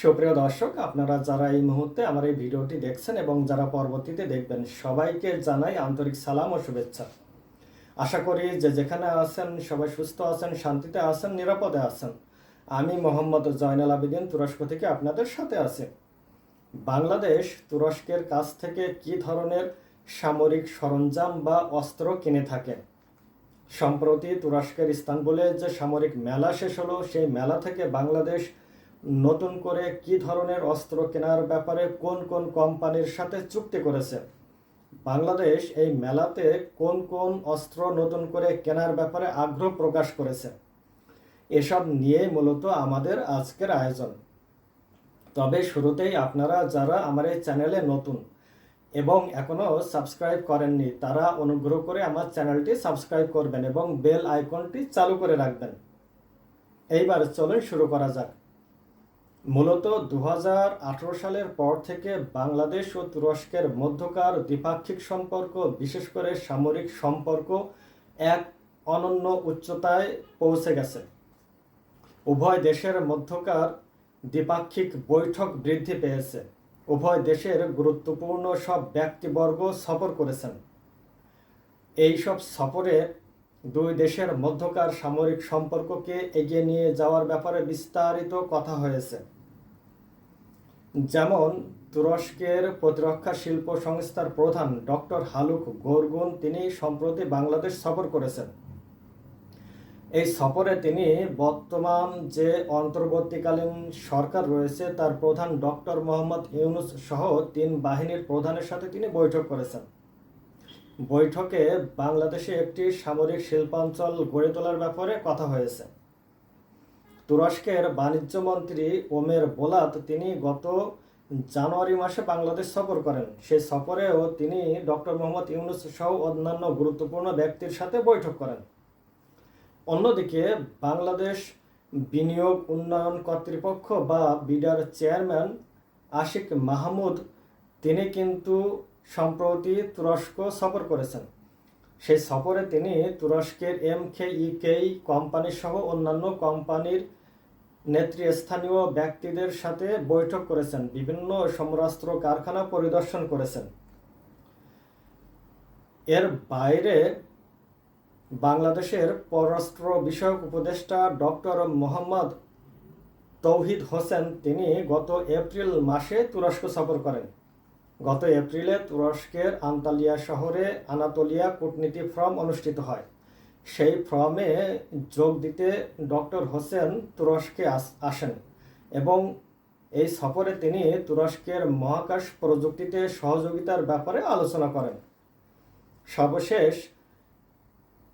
সুপ্রিয় দর্শক, আপনারা যারা এই মুহূর্তে আমার এই ভিডিওটি দেখছেন এবং যারা পরবর্তীতে দেখবেন, সবাইকে জানাই আন্তরিক সালাম ও শুভেচ্ছা। আশা করি যে যেখানে আছেন, সবাই সুস্থ আছেন, শান্তিতে আছেন, নিরাপদে আছেন। আমি মোহাম্মদ জয়নাল আবেদিন, তুরস্ক থেকে আপনাদের সাথে আছি। বাংলাদেশ তুরস্কের কাছ থেকে কি ধরনের সামরিক সরঞ্জাম বা অস্ত্র কিনে থাকে? সম্প্রতি তুরস্কের ইস্তানবুলে যে সামরিক মেলা শেষ হলো, সেই মেলা থেকে বাংলাদেশ নতুন করে কি ধরনের অস্ত্র কেনার ব্যাপারে কোন কোন কোম্পানির সাথে চুক্তি করেছে? বাংলাদেশ এই মেলাতে কোন কোন অস্ত্র নতুন করে কেনার ব্যাপারে আগ্রহ প্রকাশ করেছে? এসব নিয়ে মূলত আমাদের আজকের আয়োজন। তবে শুরুতেই আপনারা যারা আমার এই চ্যানেলে নতুন এবং এখনও সাবস্ক্রাইব করেননি, তারা অনুগ্রহ করে আমার চ্যানেলটি সাবস্ক্রাইব করবেন এবং বেল আইকনটি চালু করে রাখবেন। এইবার চলুন শুরু করা যাক। মূলত দু হাজার আঠেরো সালের পর থেকে বাংলাদেশ ও তুরস্কের মধ্যকার দ্বিপাক্ষিক সম্পর্ক, বিশেষ করে সামরিক সম্পর্ক, এক অনন্য উচ্চতায় পৌঁছে গেছে। উভয় দেশের মধ্যকার দ্বিপাক্ষিক বৈঠক বৃদ্ধি পেয়েছে। উভয় দেশের গুরুত্বপূর্ণ সব ব্যক্তিবর্গ সফর করেছেন। এই সব সফরে দুই দেশের মধ্যকার সামরিক সম্পর্ককে এগিয়ে নিয়ে যাওয়ার ব্যাপারে বিস্তারিত কথা হয়েছে। যেমন তুরস্কের প্রতিরক্ষা শিল্প সংস্থার প্রধান ডক্টর হালুক গোরগুন তিনি সম্প্রতি বাংলাদেশ সফর করেছেন। এই সফরে তিনি বর্তমান যে অন্তর্বর্তীকালীন সরকার রয়েছে, তার প্রধান ডক্টর মোহাম্মদ ইউনুস সহ তিন বাহিনীর প্রধানের সাথে তিনি বৈঠক করেছেন। বৈঠকে বাংলাদেশে একটি সামরিক শিল্পাঞ্চল গড়ে তোলার ব্যাপারে কথা হয়েছে। তুরস্কের বাণিজ্য মন্ত্রী ওমের বোলাত তিনি গত জানুয়ারি মাসে বাংলাদেশ সফর করেন। সেই সফরেও তিনি ডক্টর মোহাম্মদ ইউনুস সহ অন্যান্য গুরুত্বপূর্ণ ব্যক্তির সাথে বৈঠক করেন। অন্যদিকে বাংলাদেশ বিনিয়োগ উন্নয়ন কর্তৃপক্ষ বা বিডার চেয়ারম্যান আশিক মাহমুদ, তিনি কিন্তু সম্প্রতি তুরস্ক সফর করেছেন। সেই সফরে তিনি তুরস্কের এম খে ইকেই কোম্পানি সহ অন্যান্য কোম্পানির নেতৃস্থানীয় ব্যক্তিদের সাথে বৈঠক করেছেন, বিভিন্ন সমরাস্ত্র কারখানা পরিদর্শন করেছেন। এর বাইরে বাংলাদেশের পররাষ্ট্র বিষয়ক উপদেষ্টা ডক্টর মোহাম্মদ তৌহিদ হোসেন, তিনি গত এপ্রিল মাসে তুরস্ক সফর করেন। গত এপ্রিলে তুরস্কের আন্তালিয়া শহরে আনাতোলিয়া কূটনীতি ফর্ম অনুষ্ঠিত হয়। সেই ফর্মে যোগ দিতে ডক্টর হোসেন তুরস্কে আসেন এবং এই সফরে তিনি তুরস্কের মহাকাশ প্রযুক্তিতে সহযোগিতার ব্যাপারে আলোচনা করেন। সর্বশেষ,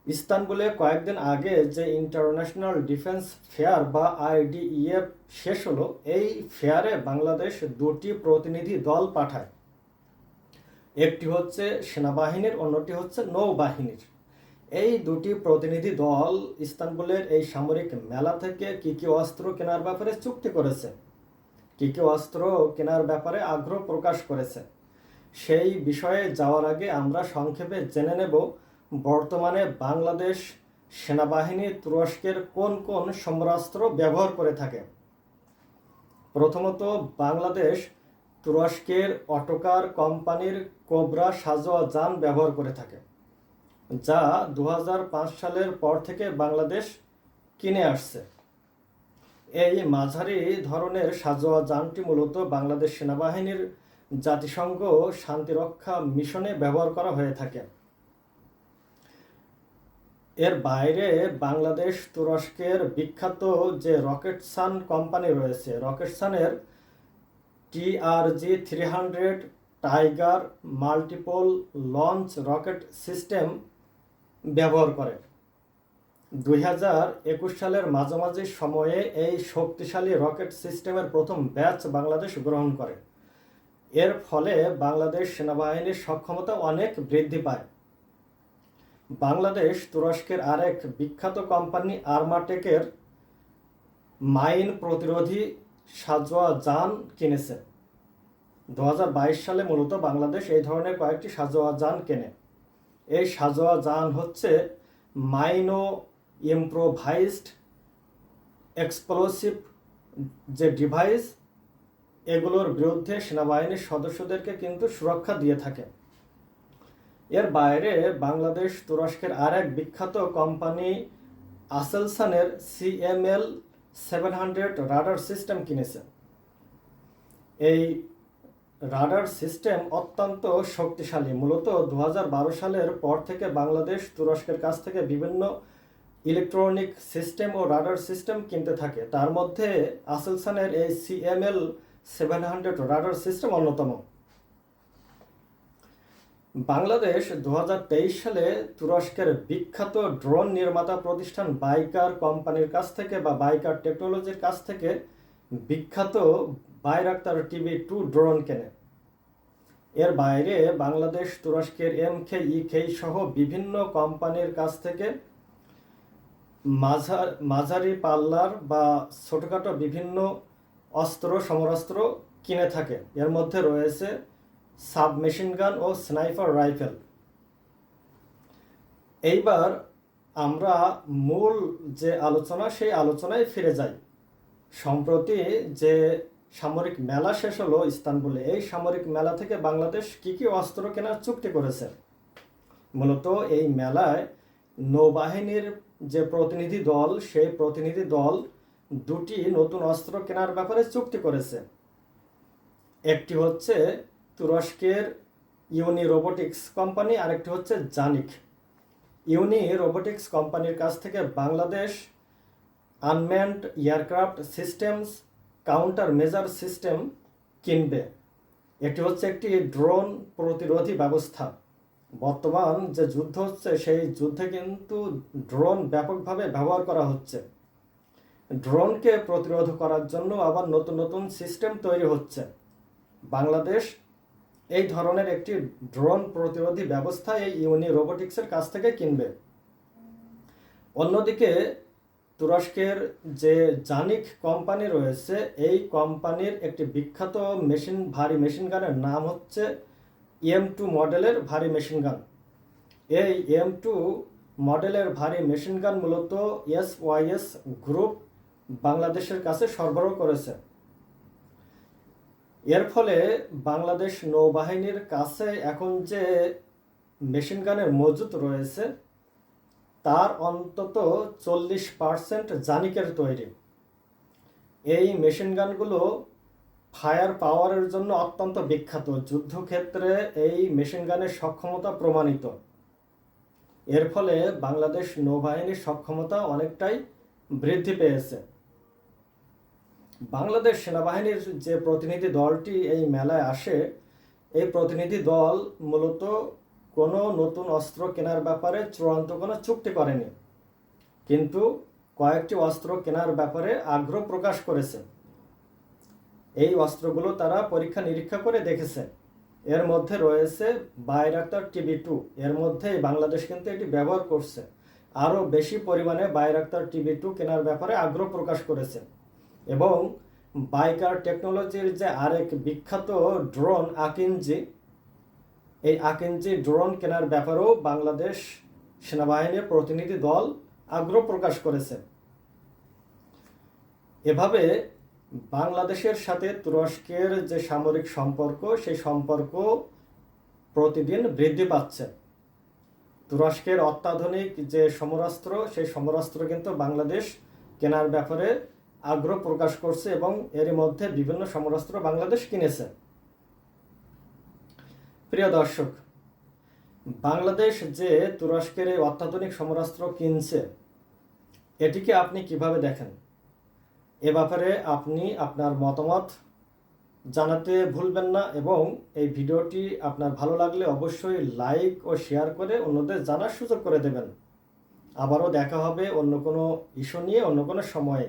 ইস্তানবুলে কয়েকদিন আগে যে ইন্টারন্যাশনাল ডিফেন্স ফেয়ার বা আইডিইএফ শেষ হলো, এই ফেয়ারে বাংলাদেশ দুটি প্রতিনিধি দল পাঠায়। একটি হচ্ছে সেনাবাহিনীর, অন্যটি হচ্ছে নৌবাহিনীর। এই দুটি প্রতিনিধি দল ইস্তানবুলের এই সামরিক মেলা থেকে কী কী অস্ত্র কেনার ব্যাপারে চুক্তি করেছে? কী কী অস্ত্র কেনার ব্যাপারে আগ্রহ প্রকাশ করেছে? সেই বিষয়ে যাওয়ার আগে আমরা সংক্ষেপে জেনে নেব, বর্তমানে বাংলাদেশ সেনাবাহিনী তুরস্কের কোন কোন সমরাস্ত্র ব্যবহার করে থাকে? প্রথমত, বাংলাদেশ তুরস্কের অটোকার কোম্পানির কোবরা সাজোয়া যান ব্যবহার করে থাকে, যা দু হাজার পাঁচ সালের পর থেকে বাংলাদেশ কিনে আসছে। এই মাঝারি ধরনের সাজোয়া যানটি মূলত বাংলাদেশ সেনাবাহিনীর জাতিসংঘ শান্তিরক্ষা মিশনে ব্যবহার করা হয়ে থাকে। এর বাইরে বাংলাদেশ তুরস্কের বিখ্যাত যে রকেটসান কোম্পানি রয়েছে, রকেটসানের TRG three hundred Tiger multiple launch rocket system ব্যবহার করে। দুই হাজার একুশ সালের মাঝামাঝি সময়ে এই শক্তিশালী রকেট সিস্টেমের প্রথম ব্যাচ বাংলাদেশ গ্রহণ করে। এর ফলে বাংলাদেশ সেনাবাহিনীর সক্ষমতা অনেক বৃদ্ধি পায়। বাংলাদেশ তুরস্কের আরেক বিখ্যাত কোম্পানি আর্মাটেকের মাইন প্রতিরোধী সাজোয়া যান কিনেছে। দু হাজার বাইশ সালে মূলত বাংলাদেশ এই ধরনের কয়েকটি সাজোয়া যান কেনে। এই সাজোয়া যান হচ্ছে মাইনো ইম্প্রোভাইজড এক্সপ্লোসিভ যে ডিভাইস, এগুলোর বিরুদ্ধে সেনাবাহিনীর সদস্যদেরকে কিন্তু সুরক্ষা দিয়ে থাকে। এর বাইরে বাংলাদেশ তুরস্কের আর এক বিখ্যাত company আসেলসানের CML seven hundred radar system কিনেছে এই রাডার সিস্টেম অত্যন্ত শক্তিশালী। মূলত দু হাজার বারো সালের পর থেকে বাংলাদেশ তুরস্কের কাছ থেকে বিভিন্ন ইলেকট্রনিক সিস্টেম ও রাডার সিস্টেম কিনতে থাকে। তার মধ্যে আসেলসানের এই CML seven hundred radar system অন্যতম। বাংলাদেশ দু হাজার তেইশ সালে তুরস্কের বিখ্যাত ড্রোন নির্মাতা প্রতিষ্ঠান বাইকার কোম্পানির কাছ থেকে বা বাইকার টেকনোলজির কাছ থেকে বিখ্যাত বাইরাক্তার টিভি টু ড্রোন কেনে। এর বাইরে বাংলাদেশ, তুরস্কের এম খে ই খেই সহ বিভিন্ন কোম্পানির কাছ থেকে মাঝার, মাঝারি পাল্লার বা ছোটোখাটো বিভিন্ন অস্ত্র, সমরাস্ত্র কিনে থাকে। এর মধ্যে রয়েছে সাবমেশিন গান ও স্নাইপার রাইফেল। এইবার আমরা মূল যে আলোচনা, সেই আলোচনায় ফিরে যাই। সম্প্রতি যে সামরিক মেলা শেষ হলো ইস্তানবুলে, এই সামরিক মেলা থেকে বাংলাদেশ কি কি অস্ত্র কেনার চুক্তি করেছে? মূলত এই মেলায় নৌবাহিনীর যে প্রতিনিধি দল, সেই প্রতিনিধি দল দুটি নতুন অস্ত্র কেনার ব্যাপারে চুক্তি করেছে। একটি হচ্ছে তুরস্কের ইউনি রোবোটিক্স কোম্পানি, আরেকটি হচ্ছে জানিক। ইউনি রোবোটিক্স কোম্পানির কাছ থেকে Bangladesh unmanned aircraft systems counter measure system কিনবে। এটি হচ্ছে একটি ড্রোন প্রতিরোধী ব্যবস্থা। বর্তমান যে যুদ্ধ হচ্ছে, সেই যুদ্ধে কিন্তু ড্রোন ব্যাপকভাবে ব্যবহার করা হচ্ছে। ড্রোনকে প্রতিরোধ করার জন্য আবার নতুন নতুন সিস্টেম তৈরি হচ্ছে। বাংলাদেশ এই ধরনের একটি ড্রোন প্রতিরোধী ব্যবস্থা এই ইউনি রোবোটিক্সের কাছ থেকে কিনবে। অন্যদিকে, তুরস্কের যে জানিক কোম্পানি রয়েছে, এই কোম্পানির একটি বিখ্যাত মেশিন, ভারী মেশিন গানের নাম হচ্ছে এম টু মডেলের ভারী মেশিন গান। এই এম টু মডেলের ভারী মেশিন গান মূলত এস ওয়াইএস গ্রুপ বাংলাদেশের কাছে সরবরাহ করেছে। এর ফলে বাংলাদেশ নৌবাহিনীর কাছে এখন যে মেশিন গানের মজুত রয়েছে, তার অন্তত চল্লিশ পার্সেন্ট জানিকের তৈরি। এই মেশিন গানগুলো ফায়ার পাওয়ারের জন্য অত্যন্ত বিখ্যাত। যুদ্ধক্ষেত্রে এই মেশিন গানের সক্ষমতা প্রমাণিত। এর ফলে বাংলাদেশ নৌবাহিনীর সক্ষমতা অনেকটাই বৃদ্ধি পেয়েছে। বাংলাদেশ সেনাবাহিনীর যে প্রতিনিধি দলটি এই মেলায় আসে, এই প্রতিনিধি দল মূলত কোনো নতুন অস্ত্র কেনার ব্যাপারে চূড়ান্ত কোনো চুক্তি করেনি। কিন্তু কয়েকটি অস্ত্র কেনার ব্যাপারে আগ্রহ প্রকাশ করেছে। এই অস্ত্রগুলো তারা পরীক্ষা নিরীক্ষা করে দেখেছে। এর মধ্যে রয়েছে বাইরাক্তার টিভি টু এর মধ্যে বাংলাদেশ কিন্তু এটি ব্যবহার করছে। আরও বেশি পরিমাণে বাইরাক্তার টিভি টু কেনার ব্যাপারে আগ্রহ প্রকাশ করেছে। এবং বাইকার টেকনোলজির যে আরেক বিখ্যাত ড্রোন আকিনজি, এই আকিনজি ড্রোন কেনার ব্যাপারেও বাংলাদেশ সেনাবাহিনীর প্রতিনিধি দল আগ্রহ প্রকাশ করেছে। এভাবে বাংলাদেশের সাথে তুরস্কের যে সামরিক সম্পর্ক, সেই সম্পর্ক প্রতিদিন বৃদ্ধি পাচ্ছে। তুরস্কের অত্যাধুনিক যে সমরাস্ত্র, সেই সমরাস্ত্র কিন্তু বাংলাদেশ কেনার ব্যাপারে আগ্রহ প্রকাশ করছে এবং এর মধ্যে বিভিন্ন সমরাস্ত্র বাংলাদেশ কিনেছে। প্রিয় দর্শক, বাংলাদেশ যে তুরস্কের এই অত্যাধুনিক সমরাস্ত্র কিনছে, এটিকে আপনি কীভাবে দেখেন? এ ব্যাপারে আপনি আপনার মতামত জানাতে ভুলবেন না এবং এই ভিডিওটি আপনার ভালো লাগলে অবশ্যই লাইক ও শেয়ার করে অন্যদের জানার সুযোগ করে দেবেন। আবারও দেখা হবে অন্য কোনো ইস্যু নিয়ে, অন্য কোনো সময়ে।